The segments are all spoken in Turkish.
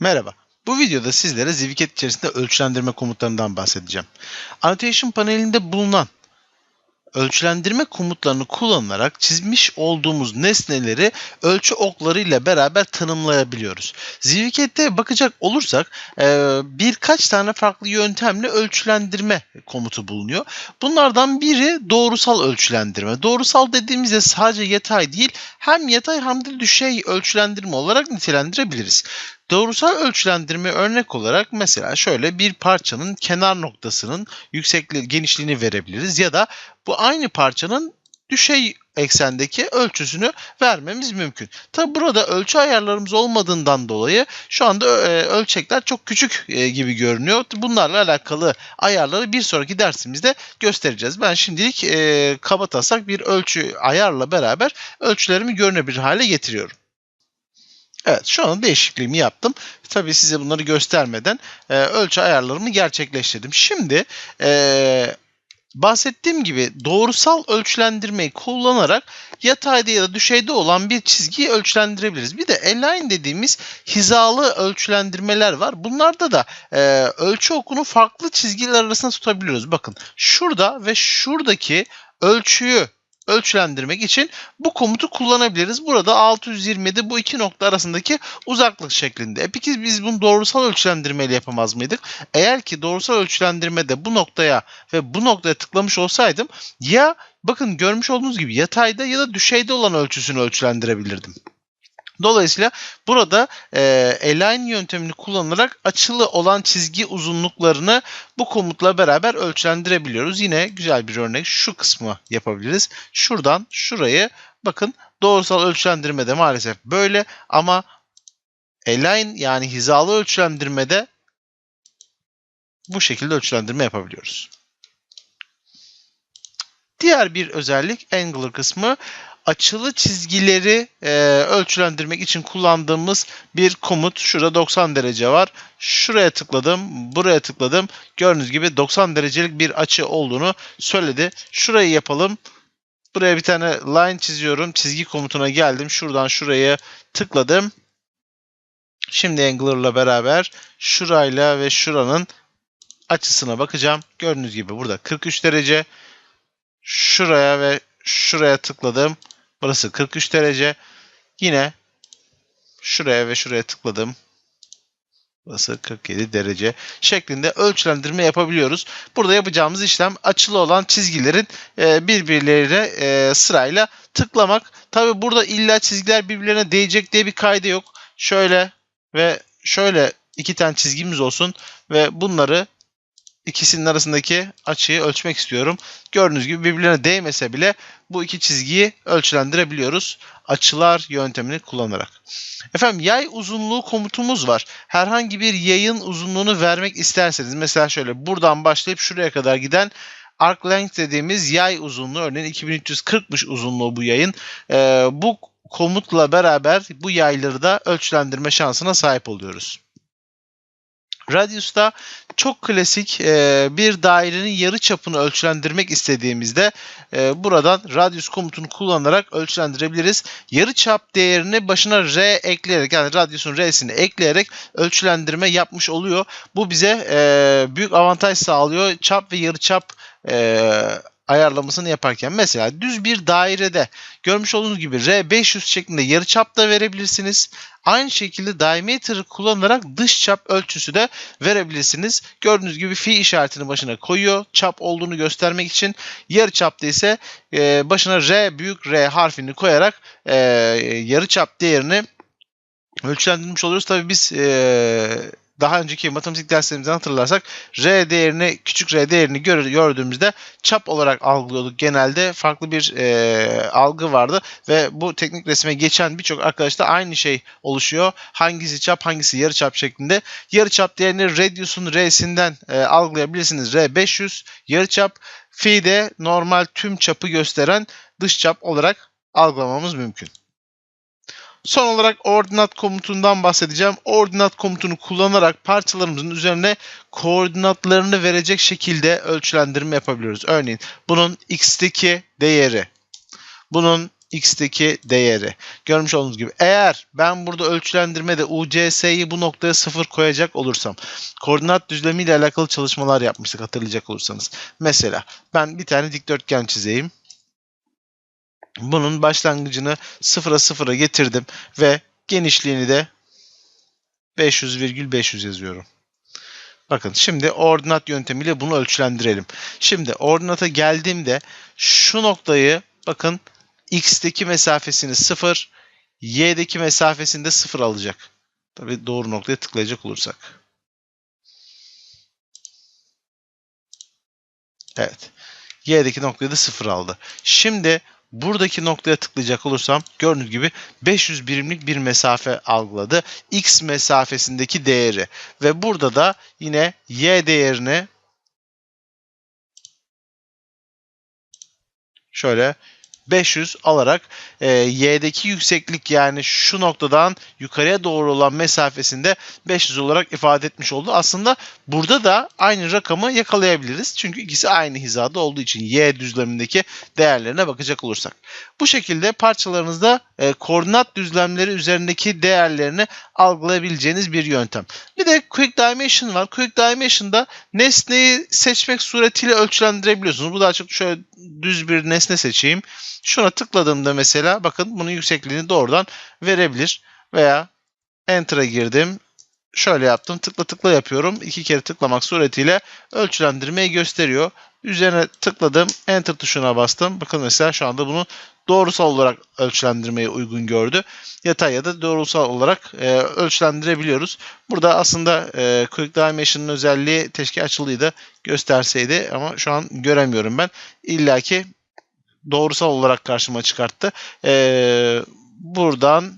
Merhaba. Bu videoda sizlere Zwicket içerisinde ölçülendirme komutlarından bahsedeceğim. Annotation panelinde bulunan ölçülendirme komutlarını kullanarak çizmiş olduğumuz nesneleri ölçü oklarıyla beraber tanımlayabiliyoruz. Zwicket'te bakacak olursak e, birkaç tane farklı yöntemle ölçülendirme komutu bulunuyor. Bunlardan biri doğrusal ölçülendirme. Doğrusal dediğimizde sadece yatay değil hem yatay hem de düşey ölçülendirme olarak nitelendirebiliriz. Doğrusal ölçülendirme örnek olarak mesela şöyle bir parçanın kenar noktasının yüksekliği, genişliğini verebiliriz ya da bu aynı parçanın düşey eksendeki ölçüsünü vermemiz mümkün. Tabi burada ölçü ayarlarımız olmadığından dolayı şu anda e, ölçekler çok küçük e, gibi görünüyor. Bunlarla alakalı ayarları bir sonraki dersimizde göstereceğiz. Ben şimdilik e, kaba taslak bir ölçü ayarla beraber ölçülerimi görünebilir hale getiriyorum. Evet şu an değişikliğimi yaptım. Tabii size bunları göstermeden e, ölçü ayarlarımı gerçekleştirdim. Şimdi e, bahsettiğim gibi doğrusal ölçülendirmeyi kullanarak yatayda ya da düşeyde olan bir çizgiyi ölçülendirebiliriz. Bir de align dediğimiz hizalı ölçülendirmeler var. Bunlarda da e, ölçü okunu farklı çizgiler arasında tutabiliyoruz. Bakın şurada ve şuradaki ölçüyü ölçülendirmek için bu komutu kullanabiliriz. Burada 627 bu iki nokta arasındaki uzaklık şeklinde. E peki biz bunu doğrusal ölçülendirmeyle yapamaz mıydık? Eğer ki doğrusal ölçülendirmede bu noktaya ve bu noktaya tıklamış olsaydım ya bakın görmüş olduğunuz gibi yatayda ya da düşeyde olan ölçüsünü ölçülendirebilirdim. Dolayısıyla burada e, align yöntemini kullanarak açılı olan çizgi uzunluklarını bu komutla beraber ölçülendirebiliyoruz. Yine güzel bir örnek şu kısmı yapabiliriz. Şuradan şurayı bakın doğrusal ölçülendirmede maalesef böyle ama align yani hizalı ölçülendirmede bu şekilde ölçülendirme yapabiliyoruz. Diğer bir özellik Angular kısmı açılı çizgileri e, ölçülendirmek için kullandığımız bir komut. Şurada 90 derece var. Şuraya tıkladım, buraya tıkladım. Gördüğünüz gibi 90 derecelik bir açı olduğunu söyledi. Şurayı yapalım. Buraya bir tane line çiziyorum. Çizgi komutuna geldim. Şuradan şuraya tıkladım. Şimdi Angular'la beraber şurayla ve şuranın açısına bakacağım. Gördüğünüz gibi burada 43 derece. Şuraya ve şuraya tıkladım. Burası 43 derece. Yine şuraya ve şuraya tıkladım. Burası 47 derece şeklinde ölçülendirme yapabiliyoruz. Burada yapacağımız işlem açılı olan çizgilerin e, birbirlerine e, sırayla tıklamak. Tabi burada illa çizgiler birbirlerine değecek diye bir kaydı yok. Şöyle ve şöyle iki tane çizgimiz olsun ve bunları ikisinin arasındaki açıyı ölçmek istiyorum. Gördüğünüz gibi birbirlerine değmese bile bu iki çizgiyi ölçülendirebiliyoruz. Açılar yöntemini kullanarak. Efendim yay uzunluğu komutumuz var. Herhangi bir yayın uzunluğunu vermek isterseniz mesela şöyle buradan başlayıp şuraya kadar giden arc length dediğimiz yay uzunluğu örneğin 2340'mış uzunluğu bu yayın. Ee, bu komutla beraber bu yayları da ölçülendirme şansına sahip oluyoruz. Radius'ta çok klasik e, bir dairenin yarı çapını ölçülendirmek istediğimizde e, buradan radius komutunu kullanarak ölçülendirebiliriz. Yarı çap değerini başına r ekleyerek yani radiusun r'sini ekleyerek ölçülendirme yapmış oluyor. Bu bize e, büyük avantaj sağlıyor. Çap ve yarı çap ayarlamasını yaparken mesela düz bir dairede görmüş olduğunuz gibi R500 şeklinde yarıçap da verebilirsiniz. Aynı şekilde diameter kullanarak dış çap ölçüsü de verebilirsiniz. Gördüğünüz gibi fi işaretini başına koyuyor. Çap olduğunu göstermek için yarıçapta ise e, başına R büyük R harfini koyarak e, yarıçap değerini ölçülendirmiş oluyoruz. Tabii biz e, daha önceki matematik derslerimizden hatırlarsak r değerini küçük r değerini gör, gördüğümüzde çap olarak algılıyorduk. Genelde farklı bir e, algı vardı ve bu teknik resme geçen birçok arkadaşta aynı şey oluşuyor. Hangisi çap hangisi yarı çap şeklinde. Yarı çap değerini radius'un r'sinden e, algılayabilirsiniz. r 500 yarı çap fi de normal tüm çapı gösteren dış çap olarak algılamamız mümkün. Son olarak ordinat komutundan bahsedeceğim. Ordinat komutunu kullanarak parçalarımızın üzerine koordinatlarını verecek şekilde ölçülendirme yapabiliyoruz. Örneğin bunun x'teki değeri, bunun x'teki değeri. Görmüş olduğunuz gibi eğer ben burada ölçülendirmede UCS'yi bu noktaya 0 koyacak olursam koordinat düzlemiyle alakalı çalışmalar yapmıştık hatırlayacak olursanız. Mesela ben bir tane dikdörtgen çizeyim. Bunun başlangıcını 0'a 0'a getirdim ve genişliğini de 500,500 yazıyorum. Bakın şimdi ordinat yöntemiyle bunu ölçülendirelim. Şimdi ordinata geldiğimde şu noktayı bakın x'teki mesafesini 0, y'deki mesafesini de 0 alacak. Tabii doğru noktaya tıklayacak olursak. Evet. Y'deki noktayı da 0 aldı. Şimdi buradaki noktaya tıklayacak olursam gördüğünüz gibi 500 birimlik bir mesafe algıladı. X mesafesindeki değeri ve burada da yine Y değerini şöyle 500 alarak e, y'deki yükseklik yani şu noktadan yukarıya doğru olan mesafesinde 500 olarak ifade etmiş oldu. Aslında burada da aynı rakamı yakalayabiliriz. Çünkü ikisi aynı hizada olduğu için y düzlemindeki değerlerine bakacak olursak. Bu şekilde parçalarınızda e, koordinat düzlemleri üzerindeki değerlerini algılayabileceğiniz bir yöntem. Bir de Quick Dimension var. Quick Dimension'da nesneyi seçmek suretiyle ölçülendirebiliyorsunuz. Bu daha çok şöyle düz bir nesne seçeyim. Şuna tıkladığımda mesela bakın bunun yüksekliğini doğrudan verebilir. Veya Enter'a girdim. Şöyle yaptım. Tıkla tıkla yapıyorum. İki kere tıklamak suretiyle ölçülendirmeyi gösteriyor. Üzerine tıkladım. Enter tuşuna bastım. Bakın mesela şu anda bunu doğrusal olarak ölçülendirmeye uygun gördü. Yatay ya da doğrusal olarak e, ölçülendirebiliyoruz. Burada aslında e, Quick Dimension'ın özelliği teşke açılıydı gösterseydi ama şu an göremiyorum ben. İlla ki doğrusal olarak karşıma çıkarttı. Ee, buradan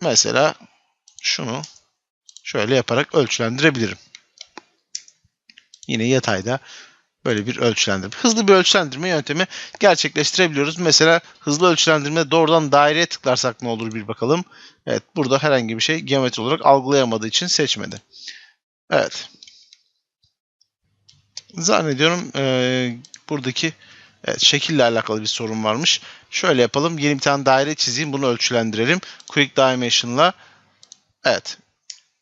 mesela şunu şöyle yaparak ölçülendirebilirim. Yine yatayda böyle bir ölçülendirme. Hızlı bir ölçülendirme yöntemi gerçekleştirebiliyoruz. Mesela hızlı ölçülendirme doğrudan daireye tıklarsak ne olur bir bakalım. Evet burada herhangi bir şey geometri olarak algılayamadığı için seçmedi. Evet. Zannediyorum e, buradaki Evet, şekille alakalı bir sorun varmış. Şöyle yapalım. Yeni bir tane daire çizeyim. Bunu ölçülendirelim. Quick Dimension'la evet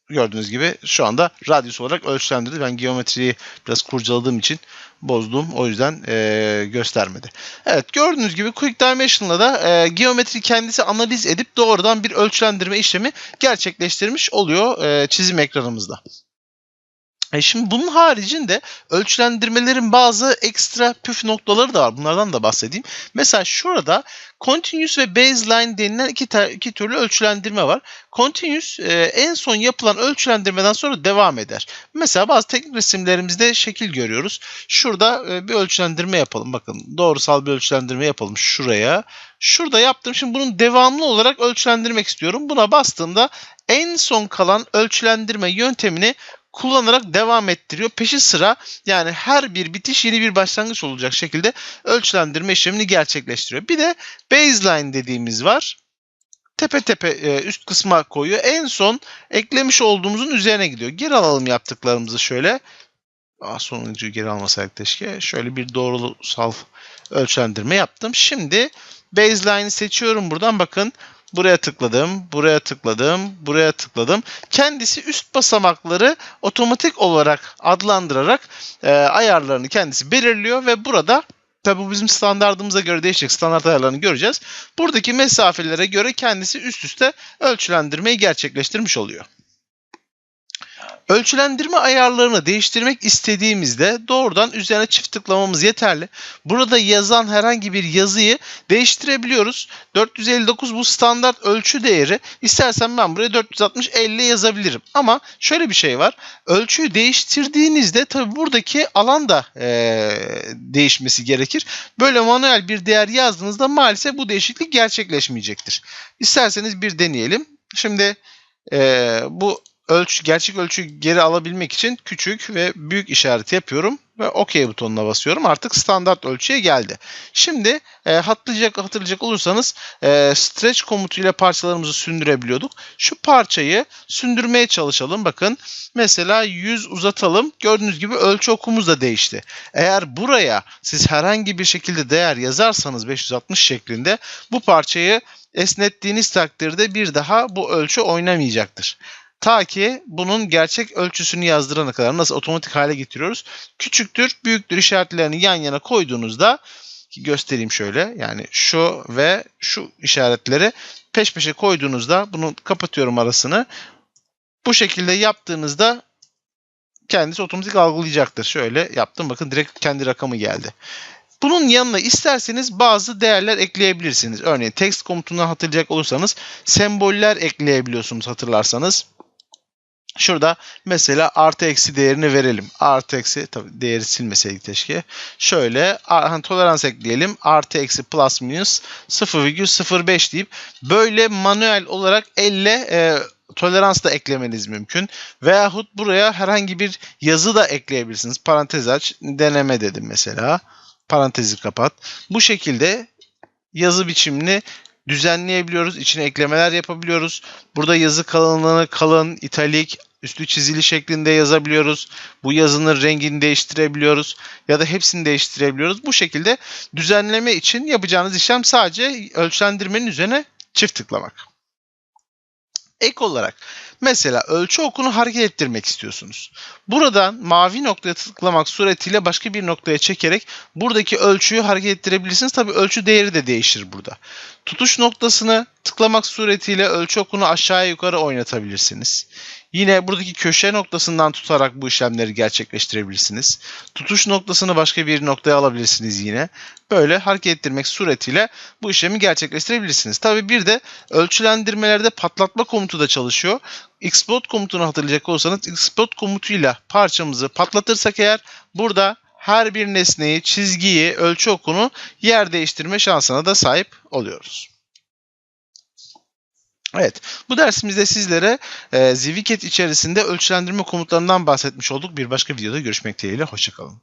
gördüğünüz gibi şu anda radyus olarak ölçülendirdi. Ben geometriyi biraz kurcaladığım için bozdum. O yüzden e, göstermedi. Evet gördüğünüz gibi Quick Dimension'la da e, geometri kendisi analiz edip doğrudan bir ölçülendirme işlemi gerçekleştirmiş oluyor e, çizim ekranımızda. E şimdi bunun haricinde ölçülendirmelerin bazı ekstra püf noktaları da var. Bunlardan da bahsedeyim. Mesela şurada continuous ve baseline denilen iki, iki türlü ölçülendirme var. Continuous e, en son yapılan ölçülendirmeden sonra devam eder. Mesela bazı teknik resimlerimizde şekil görüyoruz. Şurada e, bir ölçülendirme yapalım. Bakın doğrusal bir ölçülendirme yapalım şuraya. Şurada yaptım. Şimdi bunun devamlı olarak ölçülendirmek istiyorum. Buna bastığımda en son kalan ölçülendirme yöntemini kullanarak devam ettiriyor. Peşi sıra yani her bir bitiş yeni bir başlangıç olacak şekilde ölçülendirme işlemini gerçekleştiriyor. Bir de baseline dediğimiz var. Tepe tepe e, üst kısma koyuyor. En son eklemiş olduğumuzun üzerine gidiyor. Geri alalım yaptıklarımızı şöyle. Aa, sonuncuyu geri almasaydık keşke. Şöyle bir doğrusal ölçülendirme yaptım. Şimdi baseline'i seçiyorum buradan. Bakın Buraya tıkladım, buraya tıkladım, buraya tıkladım. Kendisi üst basamakları otomatik olarak adlandırarak e, ayarlarını kendisi belirliyor ve burada Tabi bu bizim standartımıza göre değişecek. Standart ayarlarını göreceğiz. Buradaki mesafelere göre kendisi üst üste ölçülendirmeyi gerçekleştirmiş oluyor. Ölçülendirme ayarlarını değiştirmek istediğimizde doğrudan üzerine çift tıklamamız yeterli. Burada yazan herhangi bir yazıyı değiştirebiliyoruz. 459 bu standart ölçü değeri. İstersen ben buraya 460 50 yazabilirim. Ama şöyle bir şey var. Ölçüyü değiştirdiğinizde tabi buradaki alan da e, değişmesi gerekir. Böyle manuel bir değer yazdığınızda maalesef bu değişiklik gerçekleşmeyecektir. İsterseniz bir deneyelim. Şimdi e, bu ölçü, gerçek ölçüyü geri alabilmek için küçük ve büyük işareti yapıyorum. ve OK butonuna basıyorum. Artık standart ölçüye geldi. Şimdi e, hatırlayacak, hatırlayacak olursanız e, stretch komutuyla parçalarımızı sündürebiliyorduk. Şu parçayı sündürmeye çalışalım. Bakın mesela 100 uzatalım. Gördüğünüz gibi ölçü okumuz da değişti. Eğer buraya siz herhangi bir şekilde değer yazarsanız 560 şeklinde bu parçayı esnettiğiniz takdirde bir daha bu ölçü oynamayacaktır. Ta ki bunun gerçek ölçüsünü yazdırana kadar nasıl otomatik hale getiriyoruz. Küçüktür, büyüktür işaretlerini yan yana koyduğunuzda ki göstereyim şöyle yani şu ve şu işaretleri peş peşe koyduğunuzda bunu kapatıyorum arasını. Bu şekilde yaptığınızda kendisi otomatik algılayacaktır. Şöyle yaptım bakın direkt kendi rakamı geldi. Bunun yanına isterseniz bazı değerler ekleyebilirsiniz. Örneğin text komutundan hatırlayacak olursanız semboller ekleyebiliyorsunuz hatırlarsanız. Şurada mesela artı eksi değerini verelim. Artı eksi tabii değeri silmeseydik keşke. Şöyle hani tolerans ekleyelim. Artı eksi plus minus 0,05 deyip böyle manuel olarak elle e, tolerans da eklemeniz mümkün. Veyahut buraya herhangi bir yazı da ekleyebilirsiniz. Parantez aç. Deneme dedim mesela. Parantezi kapat. Bu şekilde yazı biçimini düzenleyebiliyoruz. İçine eklemeler yapabiliyoruz. Burada yazı kalınlığını kalın, italik, üstü çizili şeklinde yazabiliyoruz. Bu yazının rengini değiştirebiliyoruz ya da hepsini değiştirebiliyoruz. Bu şekilde düzenleme için yapacağınız işlem sadece ölçülendirmenin üzerine çift tıklamak. Ek olarak mesela ölçü okunu hareket ettirmek istiyorsunuz. Buradan mavi noktaya tıklamak suretiyle başka bir noktaya çekerek buradaki ölçüyü hareket ettirebilirsiniz. Tabi ölçü değeri de değişir burada. Tutuş noktasını tıklamak suretiyle ölçü okunu aşağıya yukarı oynatabilirsiniz. Yine buradaki köşe noktasından tutarak bu işlemleri gerçekleştirebilirsiniz. Tutuş noktasını başka bir noktaya alabilirsiniz yine. Böyle hareket ettirmek suretiyle bu işlemi gerçekleştirebilirsiniz. Tabi bir de ölçülendirmelerde patlatma komutu da çalışıyor. Explode komutunu hatırlayacak olursanız explode komutuyla parçamızı patlatırsak eğer burada her bir nesneyi, çizgiyi, ölçü okunu yer değiştirme şansına da sahip oluyoruz. Evet, bu dersimizde sizlere e, Zwicket içerisinde ölçülendirme komutlarından bahsetmiş olduk. Bir başka videoda görüşmek dileğiyle, hoşçakalın.